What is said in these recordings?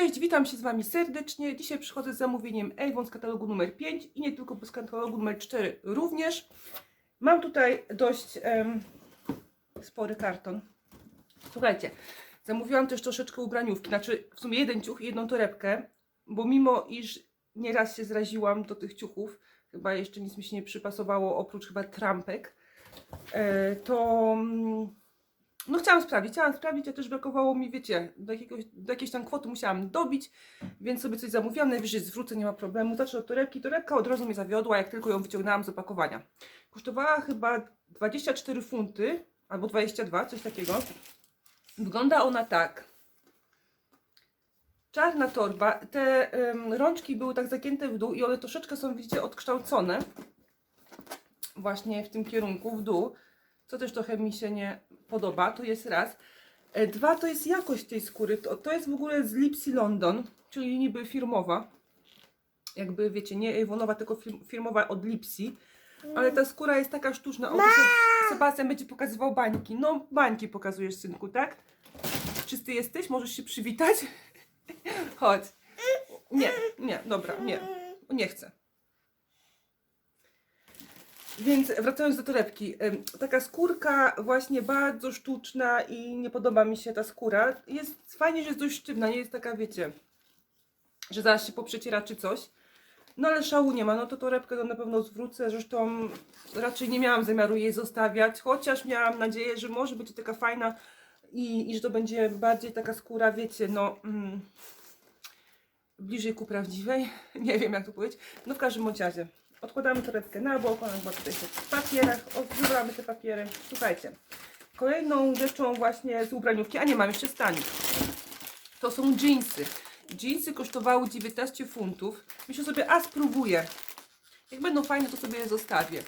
Cześć, witam się z Wami serdecznie. Dzisiaj przychodzę z zamówieniem Avon z katalogu numer 5 i nie tylko, bo z katalogu numer 4 również. Mam tutaj dość spory karton. Słuchajcie, zamówiłam też troszeczkę ubraniówki, znaczy w sumie jeden ciuch i jedną torebkę, bo mimo iż nieraz się zraziłam do tych ciuchów, chyba jeszcze nic mi się nie przypasowało oprócz chyba trampek, e, to mm, no chciałam sprawdzić, chciałam sprawdzić, a też brakowało mi, wiecie, do, jakiegoś, do jakiejś tam kwoty musiałam dobić, więc sobie coś zamówiłam, najwyżej zwrócę, nie ma problemu. Zacznę od torebki, torebka od razu mnie zawiodła, jak tylko ją wyciągnęłam z opakowania. Kosztowała chyba 24 funty, albo 22, coś takiego. Wygląda ona tak. Czarna torba, te rączki były tak zagięte w dół i one troszeczkę są, widzicie, odkształcone. Właśnie w tym kierunku, w dół co też trochę mi się nie podoba, to jest raz. E, Dwa, to jest jakość tej skóry, to, to jest w ogóle z Lipsy London, czyli niby firmowa, jakby wiecie, nie Avonowa, tylko firm, firmowa od Lipsy, ale ta skóra jest taka sztuczna, o, Sebastian będzie pokazywał bańki, no bańki pokazujesz synku, tak? Czysty jesteś? Możesz się przywitać? Chodź. Nie, nie, dobra, nie, nie chcę. Więc wracając do torebki, taka skórka właśnie bardzo sztuczna i nie podoba mi się ta skóra. Jest fajnie, że jest dość sztywna, nie jest taka, wiecie, że zaraz się poprzeciera czy coś. No ale szału nie ma, no to torebkę to na pewno zwrócę, zresztą raczej nie miałam zamiaru jej zostawiać, chociaż miałam nadzieję, że może być taka fajna i, i że to będzie bardziej taka skóra, wiecie, no... Mm, bliżej ku prawdziwej, nie wiem jak to powiedzieć, no w każdym razie. Odkładamy torebkę na bok, ona chyba tutaj w papierach, odbieramy te papiery. Słuchajcie, kolejną rzeczą właśnie z ubraniówki, a nie mam jeszcze stanik, to są jeansy. Jeansy kosztowały 19 funtów. Myślę sobie, a spróbuję. Jak będą fajne, to sobie je zostawię.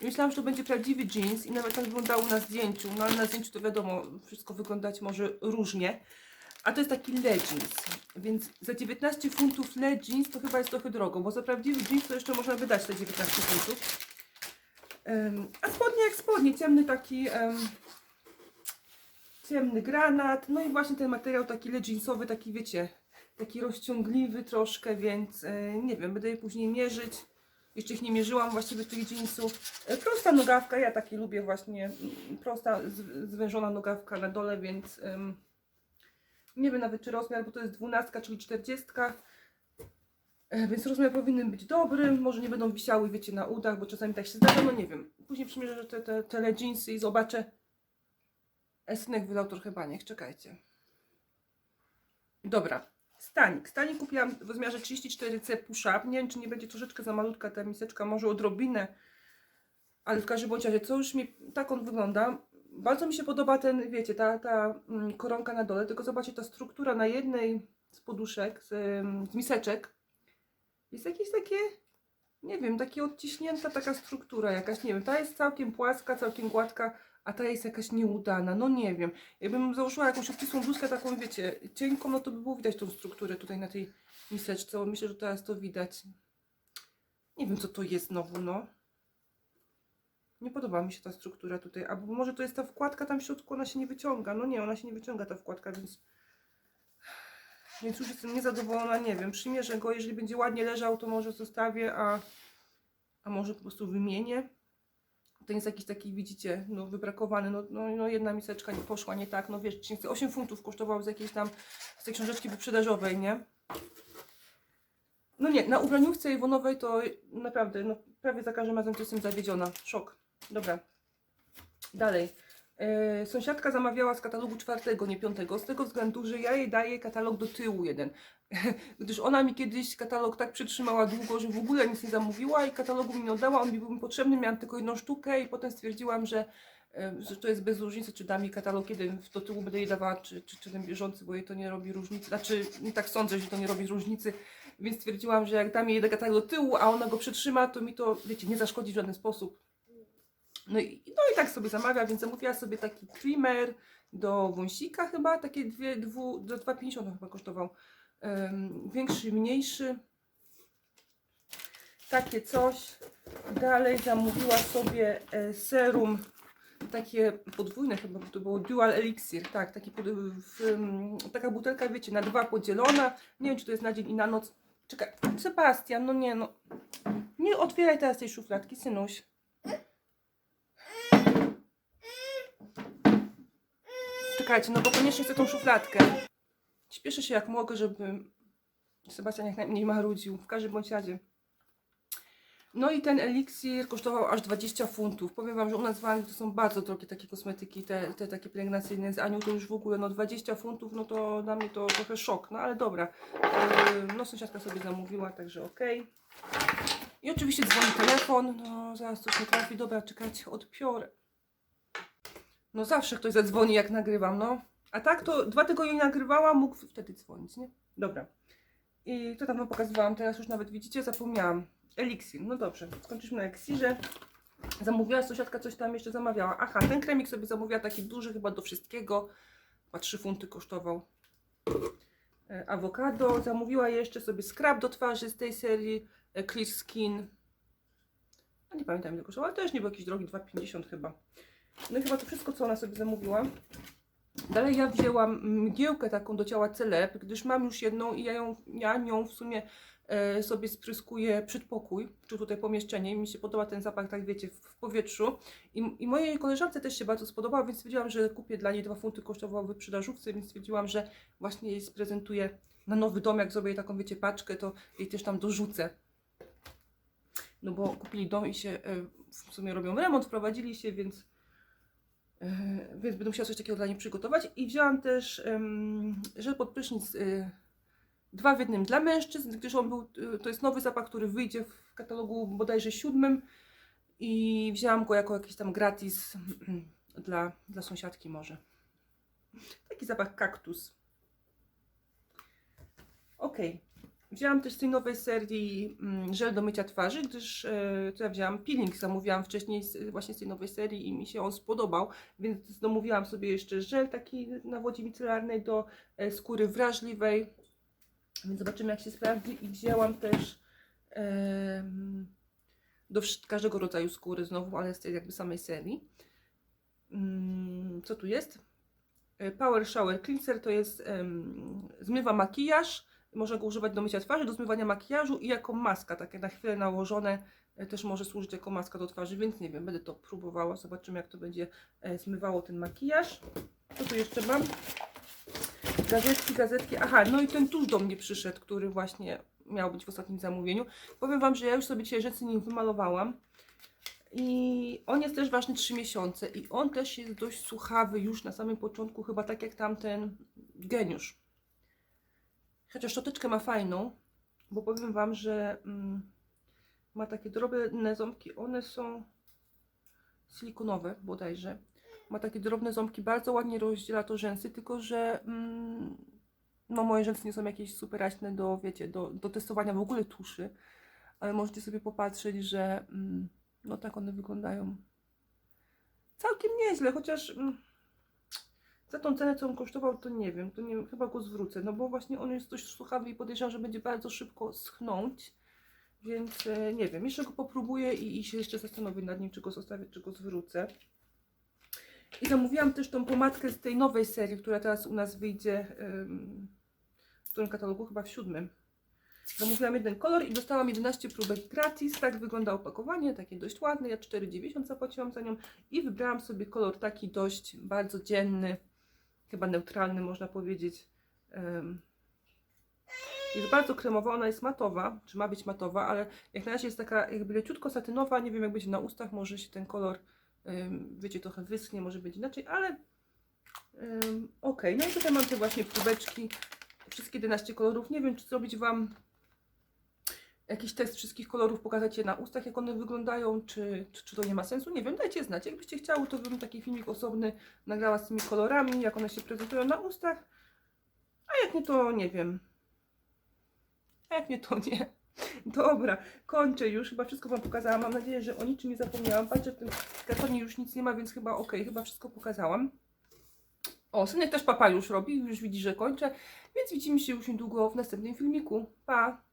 I myślałam, że to będzie prawdziwy jeans i nawet tak wyglądało na zdjęciu, no ale na zdjęciu to wiadomo, wszystko wyglądać może różnie. A to jest taki leggings, więc za 19 funtów leggings to chyba jest trochę drogo, bo za prawdziwy jeans to jeszcze można wydać te 19 funtów. Em, a spodnie jak spodnie, ciemny taki, em, ciemny granat, no i właśnie ten materiał taki leggingsowy, taki wiecie, taki rozciągliwy troszkę, więc e, nie wiem, będę je później mierzyć. Jeszcze ich nie mierzyłam właściwie tych jeansów. E, Prosta nogawka, ja takie lubię właśnie, prosta, zwężona nogawka na dole, więc... em, nie wiem nawet czy rozmiar, bo to jest 12, czyli 40. E, Więc rozmiar powinien być dobry. Może nie będą wisiały, wiecie, na udach, bo czasami tak się zdarza, no nie wiem. Później przymierzę te, te, te leginsy i zobaczę. E, Synek wylał trochę baniek, czekajcie. Dobra, stanik. Stanik kupiłam w rozmiarze 34C push-up. Nie wiem, czy nie będzie troszeczkę za malutka ta miseczka, może odrobinę. Ale w każdym razie, co już mi, tak on wygląda. Bardzo mi się podoba ten, wiecie, ta, ta mm, koronka na dole, tylko zobaczcie, ta struktura na jednej z poduszek, z, z miseczek, jest jakieś takie, nie wiem, takie odciśnięta taka struktura jakaś, nie wiem, ta jest całkiem płaska, całkiem gładka, a ta jest jakaś nieudana, no nie wiem. Jakbym założyła jakąś obcisłą bluzkę taką, wiecie, cienką, no to by było widać tą strukturę tutaj na tej miseczce, bo myślę, że teraz to widać. Nie wiem, co to jest znowu, no. Nie podoba mi się ta struktura tutaj. Albo może to jest ta wkładka tam w środku, ona się nie wyciąga. No nie, ona się nie wyciąga ta wkładka, więc. Więc już jestem niezadowolona, nie wiem. Przymierzę go, jeżeli będzie ładnie leżał, to może zostawię, a, a może po prostu wymienię. Ten jest jakiś taki, widzicie, no wybrakowany. No, no, no jedna miseczka nie poszła nie tak. No wiesz, 8 funtów kosztował z jakiejś tam, z tej książeczki wyprzedażowej, nie? No nie, na ubraniówce Iwonowej to naprawdę, no prawie za każdym razem to jestem zawiedziona. Szok. Dobra. Dalej. E, sąsiadka zamawiała z katalogu czwartego, nie piątego, z tego względu, że ja jej daję katalog do tyłu jeden. Gdyż ona mi kiedyś katalog tak przytrzymała długo, że w ogóle nic nie zamówiła i katalogu mi nie oddała, on mi był potrzebny, miałam tylko jedną sztukę i potem stwierdziłam, że, e, że to jest bez różnicy, czy da mi katalog jeden do tyłu będę jej dawała, czy, czy, czy ten bieżący, bo jej to nie robi różnicy. Znaczy, tak sądzę, że to nie robi różnicy, więc stwierdziłam, że jak dam jej katalog do tyłu, a ona go przytrzyma, to mi to, wiecie, nie zaszkodzi w żaden sposób. No i, no i tak sobie zamawia, więc zamówiła sobie taki trimmer do wąsika chyba, takie dwie, dwu, do 2,50 on chyba kosztował. Em, większy, mniejszy. Takie coś. Dalej zamówiła sobie e, serum takie podwójne chyba, bo to było dual elixir, tak, taki pod, w, taka butelka, wiecie, na dwa podzielona, nie wiem, czy to jest na dzień i na noc. Czekaj, Sebastian, no nie no, nie otwieraj teraz tej szufladki, synuś. Czekajcie, no bo koniecznie chcę tą szufladkę. Śpieszę się jak mogę, żeby Sebastian jak najmniej marudził, w każdym bądź razie. No i ten eliksir kosztował aż 20 funtów. Powiem Wam, że u nas w Anglii to są bardzo drogie takie kosmetyki, te, te takie pielęgnacyjne z Aniu to już w ogóle, no 20 funtów, no to dla mnie to trochę szok, no ale dobra. Yy, No sąsiadka sobie zamówiła, także okej. I oczywiście dzwoni telefon, no zaraz coś nie trafi, dobra, czekajcie, odpiorę. No zawsze ktoś zadzwoni jak nagrywam, no. A tak to dwa tygodnie nagrywałam, mógł wtedy dzwonić, nie? Dobra. I to tam wam pokazywałam, teraz już nawet widzicie, zapomniałam. Eliksir, no dobrze, skończyliśmy na eliksirze. Zamówiła sąsiadka, coś tam jeszcze zamawiała. Aha, ten kremik sobie zamówiła taki duży chyba do wszystkiego. Chyba 3 funty kosztował. E, Awokado. Zamówiła jeszcze sobie scrub do twarzy z tej serii e, Clear Skin. A nie pamiętam ile kosztował, ale też nie był jakiś drogi, 2,50 chyba. No i chyba to wszystko, co ona sobie zamówiła. Dalej ja wzięłam mgiełkę taką do ciała celeb, gdyż mam już jedną i ja, ją, ja nią w sumie e, sobie spryskuję przedpokój, czy tutaj pomieszczenie i mi się podoba ten zapach, tak wiecie, w, w powietrzu. I, I mojej koleżance też się bardzo spodobał, więc stwierdziłam, że kupię dla niej dwa funty, kosztowało w wyprzedażówce, więc stwierdziłam, że właśnie jej sprezentuję na nowy dom, jak zrobię jej taką, wiecie, paczkę, to jej też tam dorzucę. No bo kupili dom i się e, w sumie robią remont, wprowadzili się, więc więc będę musiała coś takiego dla niej przygotować. I wzięłam też żel pod prysznic y, dwa w jednym dla mężczyzn, gdyż on był, y, to jest nowy zapach, który wyjdzie w katalogu bodajże siódmym i wzięłam go jako jakiś tam gratis dla, dla sąsiadki może. Taki zapach kaktus. Ok. Wzięłam też z tej nowej serii mm, żel do mycia twarzy, gdyż e, to ja wzięłam peeling, zamówiłam wcześniej właśnie z tej nowej serii i mi się on spodobał, więc zamówiłam sobie jeszcze żel taki na wodzie micelarnej do e, skóry wrażliwej, więc zobaczymy jak się sprawdzi i wzięłam też do każdego rodzaju skóry znowu, ale z tej jakby samej serii. Mm, co tu jest? E, Power Shower Cleanser to jest zmywa makijaż, można go używać do mycia twarzy, do zmywania makijażu i jako maska, takie na chwilę nałożone, e, też może służyć jako maska do twarzy, więc nie wiem, będę to próbowała, zobaczymy jak to będzie e, zmywało ten makijaż. Co tu jeszcze mam? Gazetki, gazetki, aha, no i ten tuż do mnie przyszedł, który właśnie miał być w ostatnim zamówieniu. Powiem Wam, że ja już sobie dzisiaj rzeczy nim wymalowałam. I on jest też ważny 3 miesiące i on też jest dość suchawy już na samym początku, chyba tak jak tamten geniusz. Chociaż szczoteczkę ma fajną, bo powiem Wam, że mm, ma takie drobne ząbki. One są silikonowe bodajże. Ma takie drobne ząbki, bardzo ładnie rozdziela to rzęsy, tylko że mm, no moje rzęsy nie są jakieś superaśne do, wiecie, do, do testowania w ogóle tuszy. Ale możecie sobie popatrzeć, że mm, no tak one wyglądają całkiem nieźle, chociaż mm, za tą cenę, co on kosztował, to nie wiem, to nie wiem, chyba go zwrócę, no bo właśnie on jest dość suchawy i podejrzewam, że będzie bardzo szybko schnąć, więc e, nie wiem, jeszcze go popróbuję i, i się jeszcze zastanowię nad nim, czy go zostawię, czy go zwrócę. I zamówiłam też tą pomadkę z tej nowej serii, która teraz u nas wyjdzie, w którym katalogu, chyba w siódmym. Zamówiłam jeden kolor i dostałam 11 próbek gratis. Tak wygląda opakowanie, takie dość ładne. Ja 4,90 zapłaciłam za nią i wybrałam sobie kolor taki dość bardzo dzienny, chyba neutralny można powiedzieć. Jest bardzo kremowa, ona jest matowa, czy ma być matowa, ale jak na razie jest taka jakby leciutko satynowa. Nie wiem jak będzie na ustach, może się ten kolor, wiecie, trochę wyschnie, może będzie inaczej, ale ok. No i tutaj mam te właśnie próbeczki, wszystkie 11 kolorów. Nie wiem, czy zrobić Wam jakiś test wszystkich kolorów, pokazać je na ustach, jak one wyglądają, czy, czy, czy to nie ma sensu. Nie wiem, dajcie znać. Jakbyście chciały, to bym taki filmik osobny nagrała z tymi kolorami, jak one się prezentują na ustach. A jak nie, to nie wiem. A jak nie, to nie. Dobra, kończę już. Chyba wszystko Wam pokazałam. Mam nadzieję, że o niczym nie zapomniałam. Patrzę, w tym kartonie już nic nie ma, więc chyba ok, chyba wszystko pokazałam. O, synek też papa już robi, już widzi, że kończę, więc widzimy się już niedługo w następnym filmiku. Pa!